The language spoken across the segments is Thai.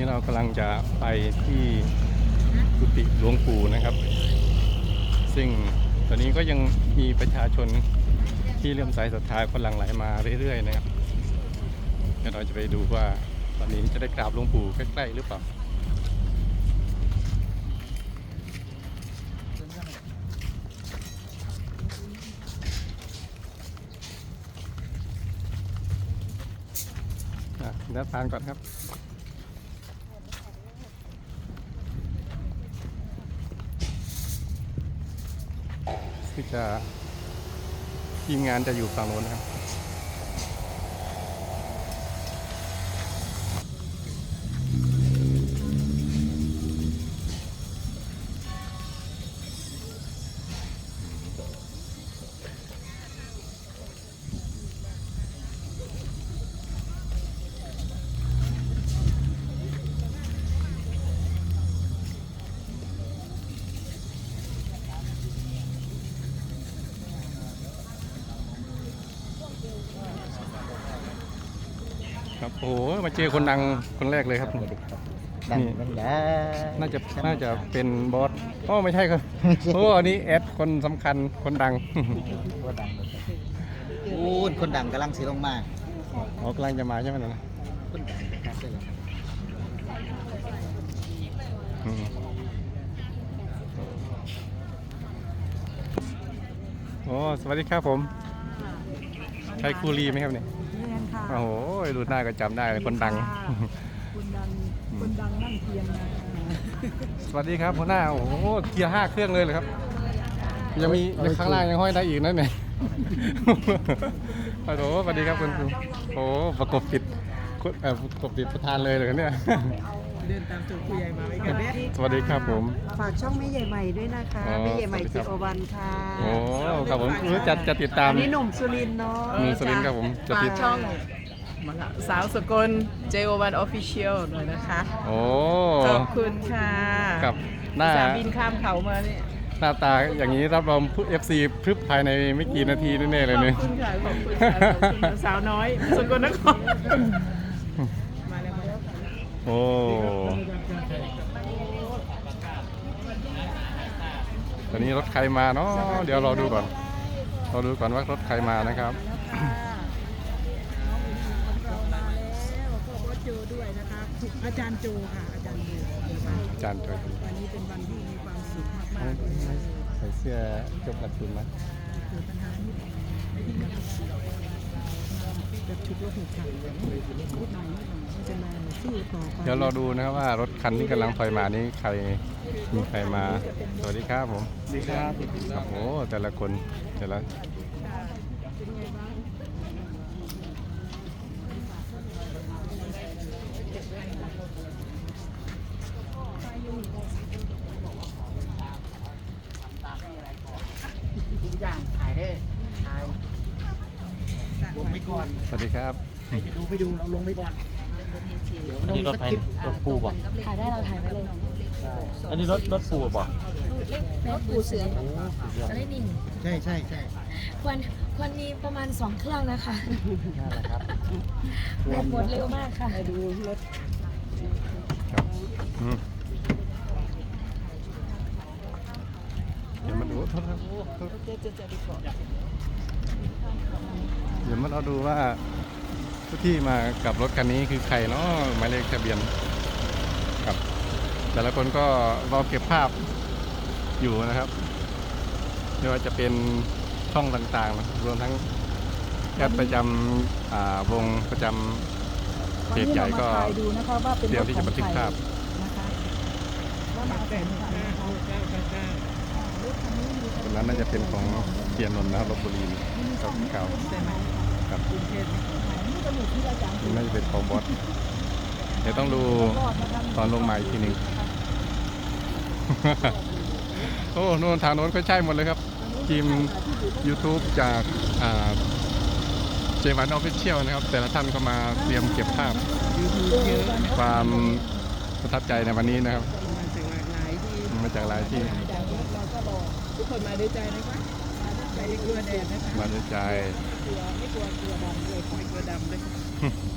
นี่เรากำลังจะไปที่กุฏิหลวงปู่นะครับ ซึ่งตอนนี้ก็ยังมีประชาชนที่เลื่อมใสศรัทธาคนหลังไหลมาเรื่อยๆนะครับเดี๋ยวเราจะไปดูว่าตอนนี้จะได้กราบหลวงปู่ใกล้ๆหรือเปล่าเดี๋ยวทานก่อนครับ จะทีมงานจะอยู่ฝั่งโน้นครับ โอ้โหมาเจอคนดังคนแรกเลยครับ ดังนี่เป็นได้น่าจะน่าจะเป็นบอสอ๋อไม่ใช่ครับโอ้อันนี้แอดคนสำคัญคนดังว่าดังอู้นคนดังกำลังสีลงมาอ๋อกำลังจะมาใช่ไหมนะคนดังครับใช่เลยอืมโอ้สวัสดีครับผม ใช่ครูรีไหมครับเนี่ยเรียน ค่ะโอ้โหดูหน้าก็จำได้เลยคนดังคุณดังคุณดังนั่งเทียนนะสวัสดีครับหัวหน้า โอ้โหเกียร์ห้าเครื่องเลยเลยครับ ยังมียังข้างล่างยังห้อยได้อีกนั่นเนี่ยฮัลโหลสวัสดีครับคุณครูโอ้ประกบติดคุณเอ่อประกบติดประธานเลยเลยเนี่ย เดินตามตัวผู้ใหญ่มาไว้กันเด็ สวัสดีครับผม ฝากช่องแม่ใหญ่ใหม่ด้วยนะคะอ๋อแม่ใหญ่ใหม่สวัสดีครับจิโอวันค่ะโอ้ครับผมเออจะจะติดตาม อันนี้หนุ่มสุรินทร์เนาะมีสลินครับผมจะฝาติกดช่องมาค่ะสาวสกล JO1 Official หน่อยนะคะ โอ้ขอบคุณค่ะกับหน้าสามบินข้ามเขามาเนี่ยหน้าตาอย่างนี้รับรองผู้ FC พรึบภายในไม่กี่นาทีแน่ๆเลยขอบเนี่ย คุณค่ะขอบคุณค่ะขอบคุณสาวน้อย สกลนครมาแล้วมาแล้วโอ้ ตอนนี้รถใครมาเนาะเดี๋ยวเราดูก่อน เราดูก่อนว่ารถใครมานะครับเรามาแล้วก็บอสโจด้วยนะคะอาจารย์โจค่ะอาจารย์โจนะคะอาจารย์จอยวันนี้เป็นวันที่มีความสุขมากๆเลยค่ะใส่เสื้อจบหลักสูตรมาเกิดปัญหานิดหน่อย แบบชุดรถหูขาดนิดหน่อยนิดหน่อยไม่เป็นไรสู้ต่อไปเดี๋ยวเราดูนะครับว่ารถคันที่กำลังถอยมานี่ใครมีใครมา สวัสดีครับผมสวัสดีครับครับโอ้แต่ละคนแต่ละ สวัสดีครับดูไปดูเราลงไปก่อนอันนี้รถไฟรถปูบ่ถ่ายได้เราถ่ายไว้เลยอันนี้รถรถปูบ่แม่ปูเสือจะได้นิ่งใช่ใช่ใช่ควรควรมีประมาณ2เครื่องนะคะนั่นแหละครับแบตหมดเร็วมากค่ะดูรถครับอืมเดี๋ยวมาดูโทษครับ เดี๋ยวมาเราดูว่าผู้ที่มากับรถคันนี้คือใครเนาะหมายเลขทะเบียนครับ แต่ละคนก็รอเก็บภาพอยู่นะครับไม่ว่าจะเป็นช่องต่างๆ รวมทั้งแอดประจำอ่าวงประจำเพจใหญ่ก็เรามาถ่ายดูนะคะว่าเป็นเตรียมที่จะบันทึกภาพนะคะว่ามาแต่งค่ะนะคะ คนนั้นน่าจะเป็นของเทียนนนท์นะครับลบบุรีเก่าเก่าใช่ไหมครับกรุงเทพนี่ก็มีที่อาจารย์นี่น่าจะเป็นของบอสเดี๋ยวต้องดูตอนลงมาอีกทีหนึ่งโอ้โน่นทางโน้นก็ใช่หมดเลยครับ ทีม YouTube จากเจวันออฟฟิเชียลนะครับ แต่ละท่านก็มาเตรียมเก็บภาพเยอะนะความประทับใจในวันนี้นะครับ มาจากหลากหลายที่ คนมาด้วยใจนะคะไม่ได้กลัวแดดนะคะมาด้วยใจ กลัวไม่กลัวกลัวดำเลยไม่กลัวดำเลย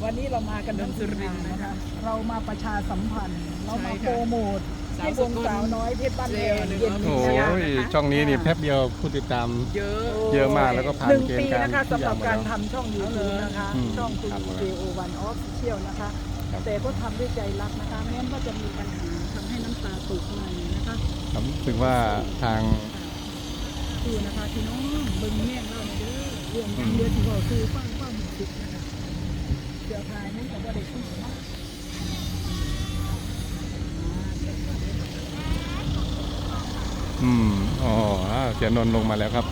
วันนี้เรามากันดนสุรินทร์นะคะ เรามาประชาสัมพันธ์ เรามาโปรโมทให้วงสาวน้อยเพชรบ้านแดงเย็นโอ้นี้นะคะยช่องนี้นี่แป๊บเดียวผู้ติดตาม เยอะ เยอะมากแล้วก็ผ่านหนึ่งเกณฑ์ปีการนะคะทุกสำอหย่ารังบหมดการแล้วทำช่อง YouTube นะคะ อืมช่องคุณครับหมดแล้ว JO1 Official นะคะ ครับแต่ก็ทำด้วยใจรักนะคะแม้ว่าจะมีปัญหาทำให้น้ำตาตกในนะคะ ผมรู้สึกว่าทาง ดูนะคะพี่น้องเบิ่งแม่งเล่าเด้อเรื่องยังเดือที่บอกคือฟังความสุขนะคะเสือพายนั่นก็บ่ได้คุยมากอืมอ๋อเสียนนท์ลงมาแล้วครับ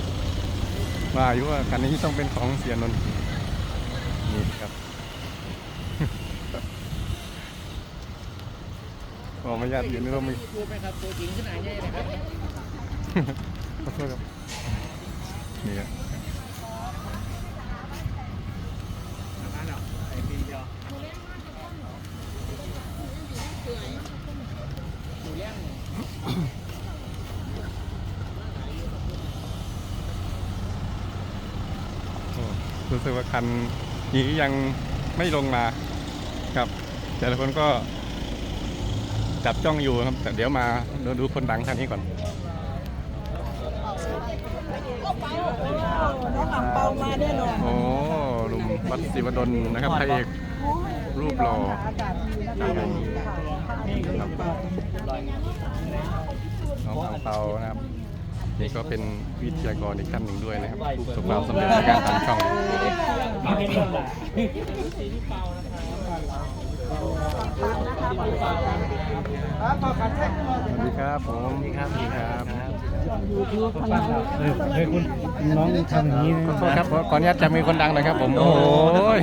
ว่าอยู่ว่าคันนี้ต้องเป็นของเสียนนท์นี่ครับขออนุญาตอยู่ในร่มอีกพูดไหมครับตัวจริงขนาดใหญ่นะครับ ขอโทษครับนี่ครับมาแล้วไอ้ปีเดียวโอ้รู้สึกว่าคันนี้ยังไม่ลงมาครับ แต่ละคนก็จับจ้องอยู่ครับแต่เดี๋ยวมาดูดูคนดังคันนี้ก่อน น้องอ่ำเปามาแน่นอนโอ้ลุงวัดศิวดลนะครับพระเอกรูปหล่ออากาศดีนะคะนี่คือครับน้องอังเปานะครับนี่ก็เป็นวิทยากรอีกท่านหนึ่งด้วยนะครับผู้ประสบความสำเร็จในการทำช่องครับพอขัดแท้สวัสดีครับผมสวัสดีครับสวัสดีครับ เฮ้ยคุณน้องทำอย่างนี้ขอโทษครับขอขออนุญาตจะมีคนดังหน่อยครับผม โอ้ย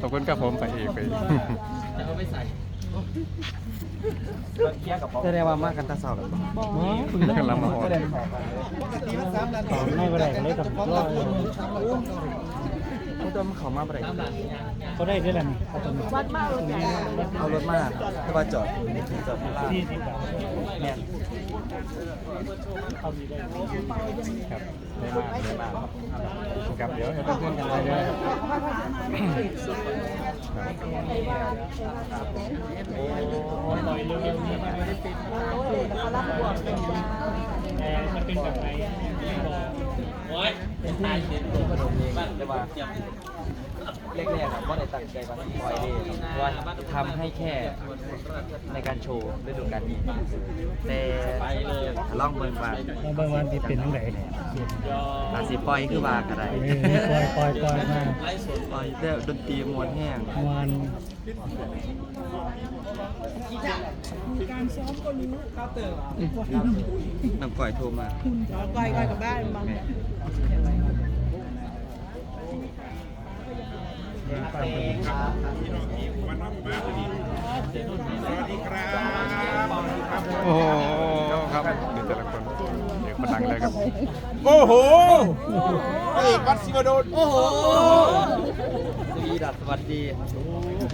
ขอบคุณครับผมไปเอกไปแสดงว่ามากกันตาสาวแบบคุณกำลังมาหอดไม่ได้เลยกับรอด เขาจะมาเขามาอะไรเขาได้ด้วยแหละวัดมากเลยเอารถมากถ้าว่าจอดจอดที่สิบบเนี่ยครับได้มากได้มากครับเดี๋ยวให้เพื่อนๆกันไปเลยครับ เป็นทายเป็นตัวขนมเองแต่ว่าแรกๆอะก็ได้ตั้งใจว่าที่ลอยเองว่าทำให้แค่ในการโชว์ฤดูกาลนี้แต่ ล่องเบิงบานบางวันที่เป็นทั้งไหนอาจสิปล่อยคือว่าก็ได้ปล่อยปล่อยปล่อยมาปล่อยแต่ดนตรีมวนแห้งวันการซ้อมก็รู้ครับเต๋อน้ำก่อยโทรมาก้อยก้อยกับบ้านบางโอ้โหครับเดี๋ยว แต่ละคนเดี๋ยวคนดังเลยครับ โอ้โหพระเอกวัดศิวดลโอ้โหสวีดัสสวัสดี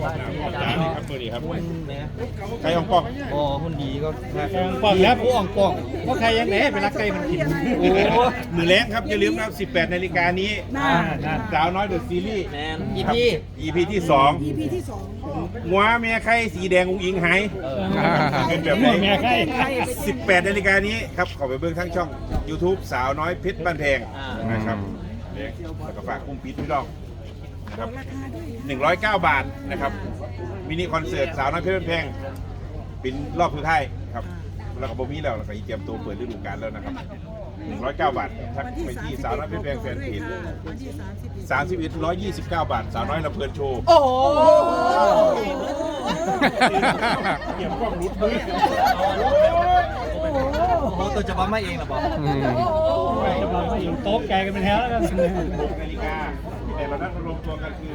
บ้านที่อาจารย์ครับมือดีครับหุ่นเนี่ยใครของกล้องโอ้หุ่นดีก็ปองแล้วผู้อ่องปองว่าใครยังไงไปรักไก่มันกินโอ้มือแรงครับอย่าลืมนะครับ18นาฬิกานี้หน้าสาวน้อยเดอะซีรีส์แมนอีพี่ EP ที่ EP ที่สอง2 งัวเมียไข่สีแดงอุ้งอิงหายเออเป็นแบบหม้อเมียไหนไก่18นาฬิกานี้ครับขอไปเบิ่งทั้งช่อง YouTube สาวน้อยเพชรบ้านแพงนะครับแล้วก็ฝากคุ้มปิดพี่น้องนะครับ109 บาทนะครับมินิคอนเสิร์ตสาวน้อยเพชรบ้านแพงเป็นรอบสุดท้ายครับแล้วก็บ่มีแล้วแล้วก็อีเตรียมตัวเปิดฤดูกาลแล้วนะครับ 109 บาททักวันที่ไปที่31สาวน้อยเพชรบ้านแพงแฟนเพจวันที่31สามสิบเอ็ดร้อยยี่สิบเก้าบาท สาวน้อยลำเพลินโชว์ โอ้โหเกี่ยวกล้องรุดมือโอ้โหตัวจะบ้าไม่เองหรอบอกอืมจะบอกว่าอยู่โต๊ะแกกันเป็นแถวแล้วกันหกนาฬิกาแต่เรานัดมารวมตัวกันคือ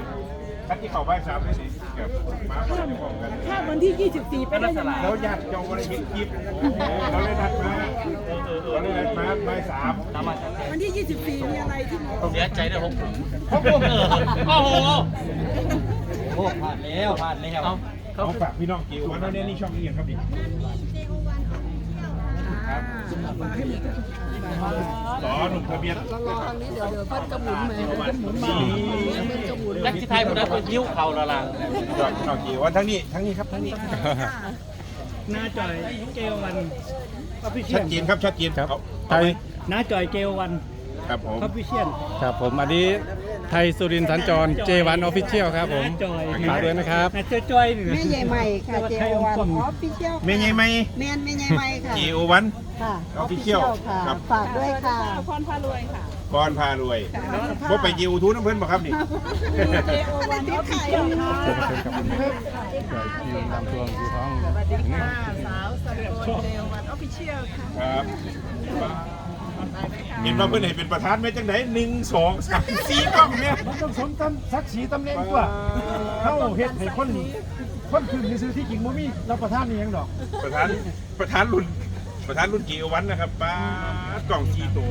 ท่านที่เข้าบ้านสามนี่ กับมาคนละพร้อมกันถ้าวันที่ 24 เป็นได้ยังไงเขาอยากจองวันเห็นคลิปเขาเลยนัดมาเขาเลยนัดมาบ่ายสามวันที่ 24 มีอะไรที่หมอเสียใจด้วยผมโอ้โหโอ้โหโอ้ผ่านแล้วผ่านแล้วเขาฝากพี่น้องกี่วันแล้วเนี่ยนี่ช่องนี้ยังครับดิ ครับต่อหนุ่มทะเบียนรอทางนี้เดี๋ยวเดี๋ยวเพิ่นกระหมุนมาเพิ่นหมุนมาเพิ่นกระหมุนรักที่ไทยคนนั้นเป็นยิ้วเขาละล่ะยอดนอดกจีวันทั้งนี้ทั้งนี้ครับทั้งนี้น้าจอยเกวันอภิเชียชัดลเจนครับชัดเจนครับไทยน้าจอยเกวันครับผม อภิเชียลครับผมอันนี้ ไทยสุรินทร์สัญจร J1 Official ครับผมน้าจอยฝากด้วยนะครับน้าจอยจอยนี่แม่ใหญ่ใหม่ค่ะเจโอวันออฟฟิเชียลเมย์ไงไหมแมนแม่ใหญ่ใหม่ค่ะ เจโอวัน ค่ะ Official ค่ะ ครับ ฝากด้วยค่ะ พรพารวยค่ะบอลพารวยว่าไปยิวทูน้ำเพิ่นบ่ครับนี่ เจโอวันออฟฟิเชียลค่ะเชิญเชิญครับใหญ่ที่นำทวงคือท้องสวัสดีค่ะสาวสกลเจโอวันออฟฟิเชียลค่ะ ครับ เห็นว่าเพิ่นให้เป็นประธานไหมจังไดหนึ่งสองสามสี่กล้องเนี่ยมันต้องสมตำสักสีตำแหน่งกว่าเข้าเฮ็ดให้คนคนคืนในซื้อที่จริงบ่มีเราประทานนี่ยังดอก ประธานประธานรุ่นประธานรุ่นเจโอวันนะครับป้ากล่องจีโตว